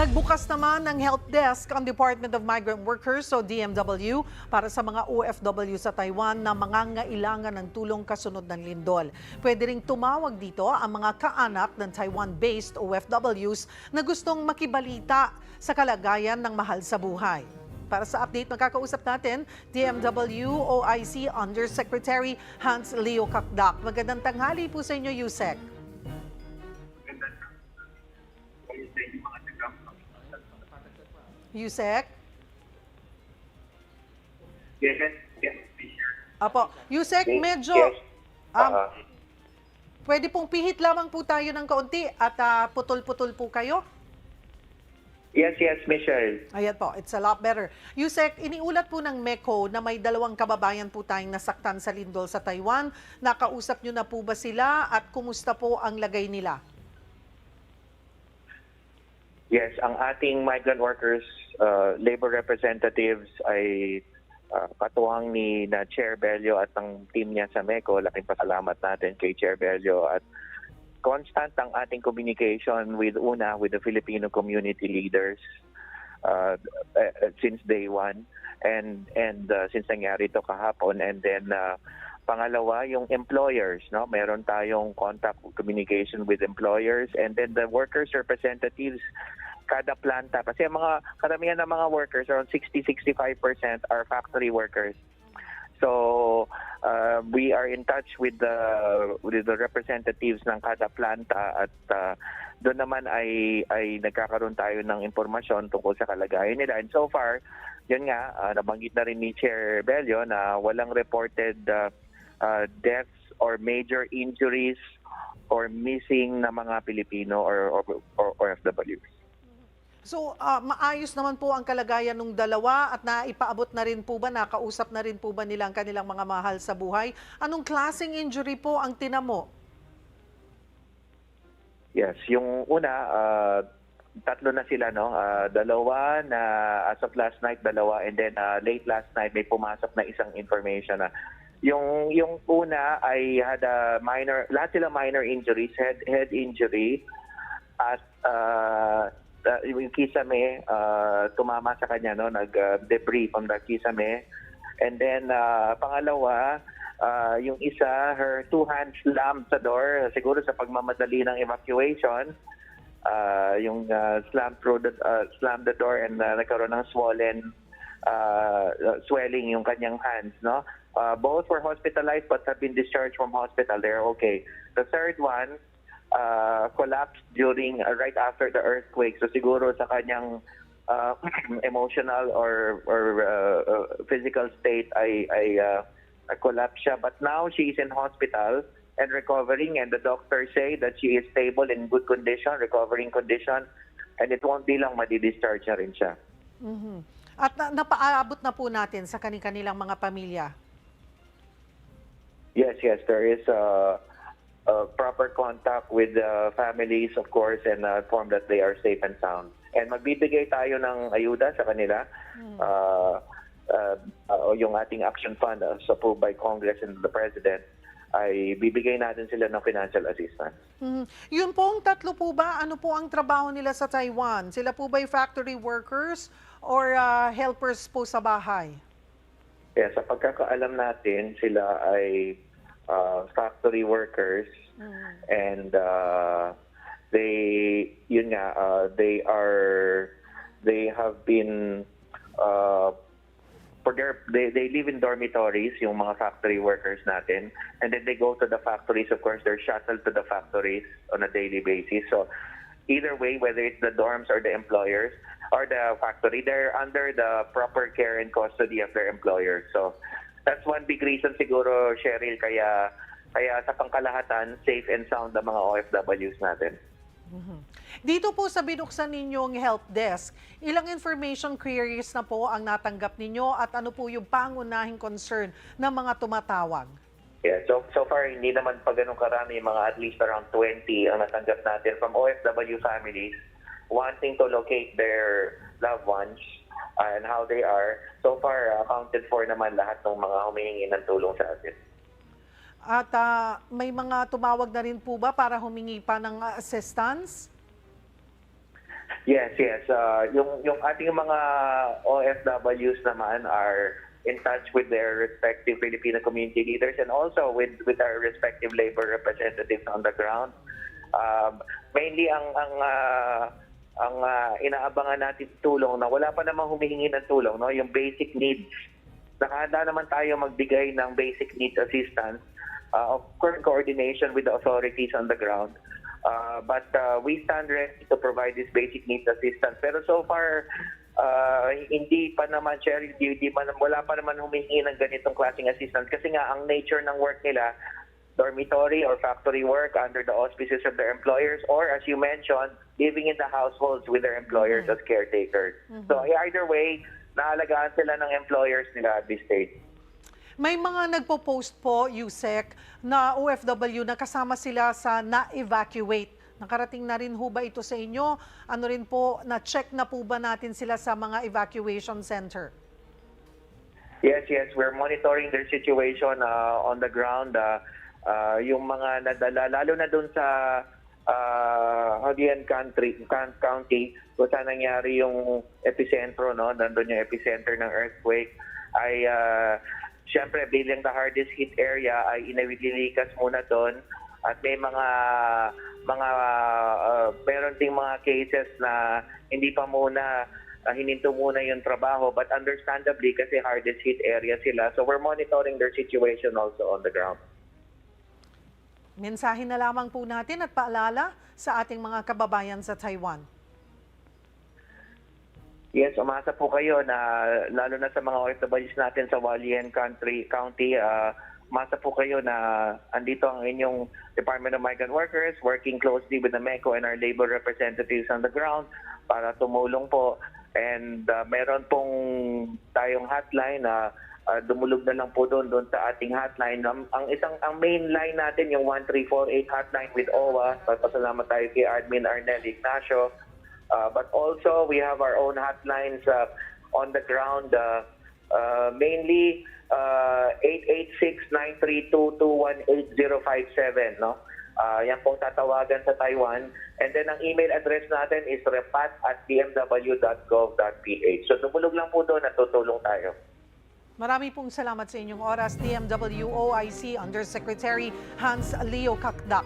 Nagbukas naman ng help desk ang Department of Migrant Workers o DMW para sa mga OFW sa Taiwan na mangangailangan ng tulong kasunod ng lindol. Pwede ring tumawag dito ang mga kaanak ng Taiwan-based OFWs na gustong makibalita sa kalagayan ng mahal sa buhay. Para sa update, magkakausap natin DMW OIC Undersecretary Hans Leo Kakdak. Magandang tanghali po sa inyo, Yusek. Yusek? Yes, yes, Apo. Yusek, medyo Yes. um, Ah, pwede pong pihit lamang po tayo ng kaunti at ah, putol-putol po kayo. yes, yes, Michelle. Ayan po, it's a lot better. Yusek, iniulat po ng MECO na may dalawang kababayan po tayong nasaktan sa lindol sa Taiwan. Nakausap nyo na po ba sila at kumusta po ang lagay nila? Yes, ang ating migrant workers, uh, labor representatives ay uh, katuwang ni na Chair Bello at ang team niya sa MECO. Laking pasalamat natin kay Chair Bello at constant ang ating communication with una with the Filipino community leaders uh, uh, since day one and and uh, since nangyari ito kahapon and then uh, pangalawa yung employers no? Meron tayong contact communication with employers and then the workers representatives kada planta. Kasi ang mga karamihan ng mga workers around 60-65% are factory workers. So uh, we are in touch with the with the representatives ng kada planta at uh, doon naman ay ay nagkakaroon tayo ng impormasyon tungkol sa kalagayan nila. And so far, yun nga uh, nabanggit na rin ni Chair Bello na walang reported uh, uh, deaths or major injuries or missing na mga Pilipino or or, or OFWs. So, ah, maayos naman po ang kalagayan ng dalawa at naipaabot na rin po ba, nakausap na rin po ba nila ang kanilang mga mahal sa buhay? Anong klaseng injury po ang tinamo? Yes, yung una, ah, tatlo na sila, no? Ah, dalawa na as of last night, dalawa, and then ah, late last night may pumasok na isang information na yung yung una ay had a minor, lahat sila minor injuries, head head injury at uh, yung kisame ah, tumama sa kanya, no? Nag ah, debris from the kisame. And then ah, pangalawa, ah, yung isa, her two hands slammed sa door, siguro sa pagmamadali ng evacuation. Ah, yung uh, slam through the ah, slammed the door and ah, nagkaroon ng swollen ah, swelling yung kanyang hands, no? Ah, both were hospitalized but have been discharged from hospital. They're okay. The third one uh, collapsed during uh, right after the earthquake. So siguro sa kanyang uh, emotional or or uh, uh, physical state ay ay uh, collapse siya. But now she is in hospital and recovering, and the doctors say that she is stable in good condition, recovering condition, and it won't be long madi-discharge na rin siya. Mhm. At na, napaabot na po natin sa kanilang mga pamilya. Yes, yes, there is uh, uh, proper contact with the families, of course, and uh, inform that they are safe and sound. And magbibigay tayo ng ayuda sa kanila. Uh, uh, uh, yung ating action fund uh, so approved by Congress and the President ay bibigay natin sila ng financial assistance. Mhm. Yun pong tatlo po ba, ano po ang trabaho nila sa Taiwan? Sila po ba'y factory workers or ah, helpers po sa bahay? Kaya sa pagkakaalam natin, sila ay uh, factory workers. And uh, they, yun nga, uh, they are, they have been, uh, for their, they, they live in dormitories, yung mga factory workers natin, and then they go to the factories, of course, they're shuttled to the factories on a daily basis. So either way, whether it's the dorms or the employers or the factory, they're under the proper care and custody of their employers. So that's one big reason siguro, Cheryl, kaya kaya sa pangkalahatan, safe and sound ang mga OFWs natin. Dito po sa binuksan ninyong help desk, ilang information queries na po ang natanggap ninyo at ano po yung pangunahing concern ng mga tumatawag? Yeah, so so far hindi naman pa ganun karami, mga at least around 20 ang natanggap natin from OFW families wanting to locate their loved ones uh, and how they are. So far, uh, accounted for naman lahat ng mga humihingi ng tulong sa atin. At ah, may mga tumawag na rin po ba para humingi pa ng assistance? Yes, yes. Uh, yung yung ating mga OFWs naman are in touch with their respective Filipino community leaders and also with with our respective labor representatives on the ground. Um, mainly ang ang uh, ang uh, inaabangan natin tulong na wala pa namang humihingi ng tulong, no? Yung basic needs. Nakahanda naman tayo magbigay ng basic needs assistance, uh, of course, in coordination with the authorities on the ground. Uh, but uh, we stand ready to provide this basic needs assistance. Pero so far, uh, hindi pa naman, Cheryl, hindi pa, wala pa naman humihingi ng ganitong klaseng assistance kasi nga ang nature ng work nila, dormitory or factory work under the auspices of their employers or as you mentioned, living in the households with their employers as caretakers. So either way, naalagaan sila ng employers nila at this stage. May mga nagpo-post po, Yusek, na OFW na kasama sila sa na-evacuate. Nakarating na rin ho ba ito sa inyo? Ano rin po, na-check na po ba natin sila sa mga evacuation center? Yes, yes, we're monitoring their situation uh, on the ground. Uh, uh, yung mga nadala, lalo na doon sa uh, Hodian country, County, kung saan nangyari yung epicentro, no? nandun yung epicenter ng earthquake, ay uh, siyempre bilang the hardest hit area ay inawililikas muna doon at may mga mga uh, meron ding mga cases na hindi pa muna uh, hininto muna yung trabaho but understandably kasi hardest hit area sila so we're monitoring their situation also on the ground. Mensahe na lamang po natin at paalala sa ating mga kababayan sa Taiwan. Yes, umasa po kayo na lalo na sa mga OFWs natin sa Hualien Country County, uh, umasa po kayo na andito ang inyong Department of Migrant Workers working closely with the MECO and our labor representatives on the ground para tumulong po. And uh, meron pong tayong hotline na uh, dumulog na lang po doon doon sa ating hotline. Ang, ang isang ang main line natin yung 1348 hotline with OWA. Pasalamat tayo kay Admin Arnel Ignacio. Uh, but also we have our own hotlines uh, on the ground, uh, uh, mainly uh, 886-932-218-057. No? Uh, yan pong tatawagan sa Taiwan. And then ang email address natin is repat at dmw.gov.ph. So tumulog lang po doon at tutulong tayo. Marami pong salamat sa inyong oras, DMW OIC Undersecretary Hans Leo Kakdak.